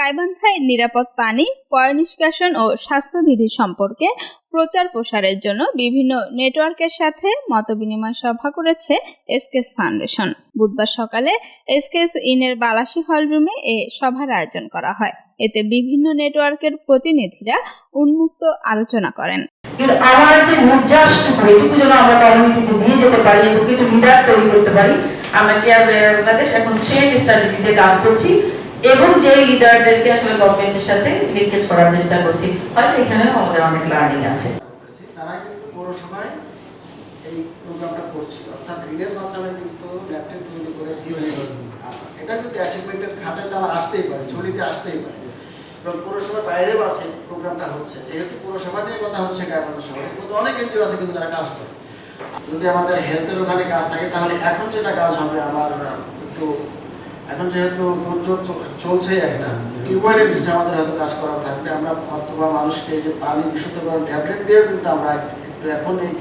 গাইবান্ধায় নিরাপদ পানি পয় নিষ্কাশন ও স্বাস্থ্যবিধি সম্পর্কে প্রচার প্রসারের জন্য বিভিন্ন নেটওয়ার্কের সাথে মতবিনিময় সভা করেছে এসকেস ফাউন্ডেশন। বুধবার সকালে এসকেস ইনের বালাসী হল রুমে এ সভার আয়োজন করা হয়। এতে বিভিন্ন নেটওয়ার্কের প্রতিনিধিরা উন্মুক্ত আলোচনা করেন। কিন্তু আমার যে উদ্যাসটুকু এটুকু যেন আমরা কমিউনিটিতে নিয়ে যেতে পারি এবং কিছু লিডার তৈরি করতে পারি, আমরা কেয়ার বাংলাদেশ এখন সেম স্ট্র্যাটেজিতে কাজ করছি। এবং যে লিডারদেরকে আসলে গভর্নমেন্টের সাথে লিঙ্কেজ করার চেষ্টা করছি হয়তো এখানেও আমাদের অনেক লার্নিং আছে। তারা কিন্তু পৌরসভায় এই প্রোগ্রামটা করছিল অর্থাৎ ঋণের মাধ্যমে কিন্তু ল্যাপটপ তৈরি করে দিয়েছে এটা কিন্তু অ্যাচিভমেন্টের খাতায় তো আমার আসতেই পারে ঝুলিতে আসতেই পারে। এবং পৌরসভার বাইরেও আছে প্রোগ্রামটা হচ্ছে যেহেতু পৌরসভা নিয়ে কথা হচ্ছে গায়বান্ধা শহরের মধ্যে অনেক এনজিও আছে কিন্তু যারা কাজ করে। যদি আমাদের হেলথের ওখানে কাজ থাকে তাহলে এখন যেটা কাজ হবে আমার একটু এখন যেহেতু দুর্যোগ চলছে একটা টিউবওয়েলের নিচে আমাদের হয়তো কাজ করা থাকবে। আমরা অথবা মানুষকে যে পানি বিশুদ্ধকরণ ট্যাবলেট দিয়েও কিন্তু আমরা একটু এখন এই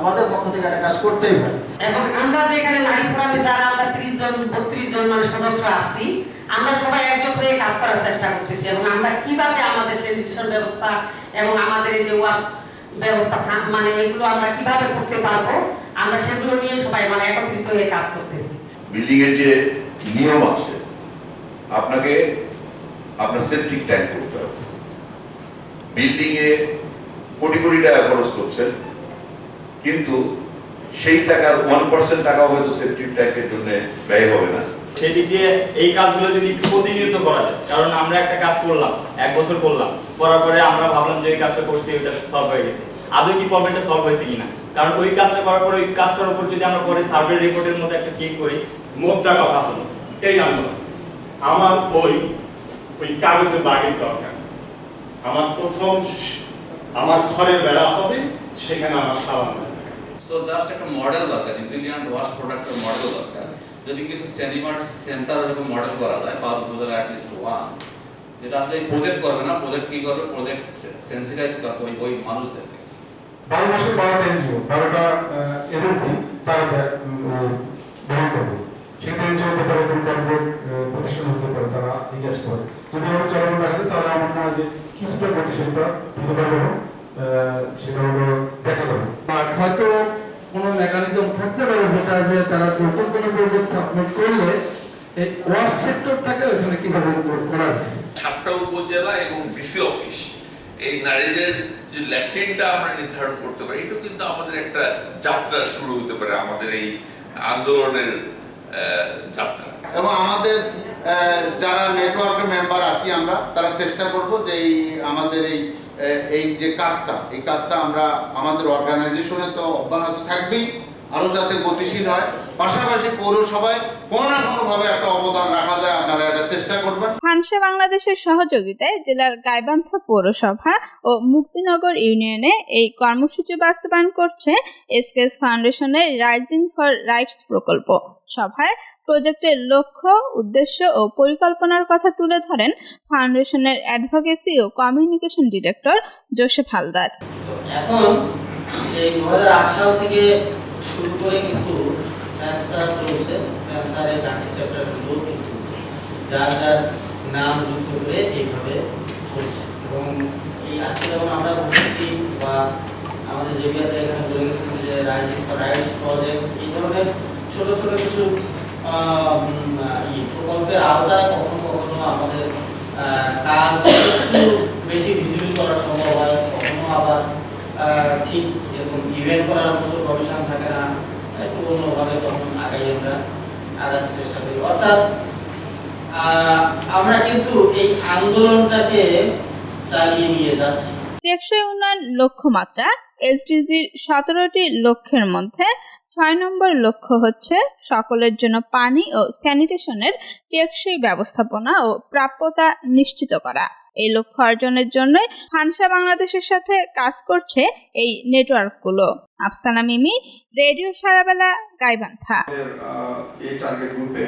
আমাদের পক্ষ থেকে একটা কাজ করতেই পারি। এবং আমরা যে এখানে নারী ফোরামে যারা আমরা ত্রিশ জন বত্রিশ জন মানে সদস্য আছি আমরা সবাই একজোট হয়ে কাজ করার চেষ্টা করতেছি এবং আমরা কীভাবে আমাদের স্যানিটেশন ব্যবস্থা এবং আমাদের এই যে ওয়াশ ব্যবস্থা মানে এগুলো আমরা কীভাবে করতে পারব আমরা সেগুলো নিয়ে সবাই মানে একত্রিত হয়ে কাজ করতেছি। বিল্ডিং এর যে নিয়ম আছে। আপনাকে আপনার সেপটিক ট্যাঙ্ক করতে হবে। বিল্ডিং এ কোটি কোটি টাকা খরচ করছেন, কিন্তু সেই টাকার ওয়ান পার্সেন্ট টাকা হয়তো সেপটিক ট্যাঙ্কের জন্য ব্যয় হবে না। দিয়ে এই কাজগুলো যদি প্রতিনিয়ত করা যায়, কারণ আমরা একটা কাজ করলাম, এক বছর করলাম, করার পরে আমরা ভাবলাম যে এই কাজটা করছি, ওইটা সলভ হয়ে গেছে। আদৌ কি প্রবলেমটা সলভ হয়েছে কিনা? কারণ ওই কাজটা করার পরে, ওই কাজটার উপর যদি আমরা পরে সার্ভে রিপোর্টের মধ্যে একটা ক্লিক করি মোদ্দা কথা হলো এই আন্দোলন। আমার ওই ওই কাগজের বাড়ির দরকার। আমার প্রথম আমার ঘরের বেলা হবে সেখানে আমার সাবান লাগবে। সো জাস্ট একটা মডেল দরকার রিজিলিয়েন্ট ওয়াশ প্রোডাক্টের মডেল দরকার। যদি কিছু সেনিমার সেন্টার এরকম মডেল করা যায় পাঁচ বছর অ্যাটলিস্ট ওয়ান যেটা আসলে প্রজেক্ট করবে না প্রজেক্ট কি করবে? প্রজেক্ট সেন্সিটাইজ করবে ওই ওই মানুষদেরকে। বারো মাসে বারোটা এনজিও যে কিছুটা গতিশীলতা আহ, সেটা হলো দেখা যাবে হয়তো কোনো মেকানিজম থাকতে পারে যেটা যে তারা নতুন কোনো প্রজেক্ট সাবমিট করলে এই ওয়াশ সেক্টরটাকে ওখানে কীভাবে করা যায়? সাতটা উপজেলা এবং ডিসি অফিস এই নারীদের যে ল্যাট্রিনটা আমরা নির্ধারণ করতে পারি এটাও কিন্তু আমাদের একটা যাত্রা শুরু হতে পারে আমাদের এই আন্দোলনের যাত্রা। এবং আমাদের যারা নেটওয়ার্কের মেম্বার আছি আমরা, তারা চেষ্টা করব যে এই আমাদের এই এই যে কাজটা, এই কাজটা আমরা আমাদের অর্গানাইজেশনে তো অব্যাহত থাকবেই, আরও যাতে গতিশীল হয়। পাশাপাশি পৌরসভায় কোনো না কোনোভাবে একটা অবদান রাখা যায়, আপনারা এটা চেষ্টা করবেন। ফানসা বাংলাদেশের সহযোগিতায় জেলার গাইবান্ধা পৌরসভা ও মুক্তিনগর ইউনিয়নে এই কর্মসূচি বাস্তবায়ন করছে এসকেএস ফাউন্ডেশনের রাইজিং ফর রাইটস প্রকল্প সভায় প্রজেক্টের লক্ষ্য, উদ্দেশ্য ও পরিকল্পনার কথা তুলে ধরেন ফাউন্ডেশনের অ্যাডভোকেসি ও কমিউনিকেশন ডিরেক্টর জোসেফ হালদার। এখন সেই দু সাল থেকে শুরু করে কিন্তু চলছে। চ্যাপ্টারগুলো কিন্তু যার যার নাম যুক্ত করে এইভাবে চলছে। এবং এই আজকে যেমন আমরা বলছি বা আমাদের এখানে বলে গেছেন যে রাইজিং ফর প্রজেক্ট এই ধরনের ছোট ছোট কিছু প্রকল্পের আওতায় কখনো কখনো আমাদের কাজ বেশি ভিজিবল করা সম্ভব হয়। কখনো আবার ঠিক ইভেন্ট করার মতো প্রফেশন থাকে না। একটু অন্যভাবে তখন আগাই আমরা আগাতে চেষ্টা করি। অর্থাৎ আমরা কিন্তু এই আন্দোলনটাকে চালিয়ে নিয়ে যাচ্ছি। টেকসই উন্নয়ন লক্ষ্যমাত্রা এসডিজির সতেরোটি লক্ষ্যের মধ্যে ছয় নম্বর লক্ষ্য হচ্ছে সকলের জন্য পানি ও স্যানিটেশনের টেকসই ব্যবস্থাপনা ও প্রাপ্যতা নিশ্চিত করা। এই লক্ষ্য অর্জনের জন্য ফানসা বাংলাদেশের সাথে কাজ করছে এই নেটওয়ার্কগুলো। আফসানা মিমি, রেডিও সারাবেলা, গাইবান্ধা। এই টার্গেট গ্রুপে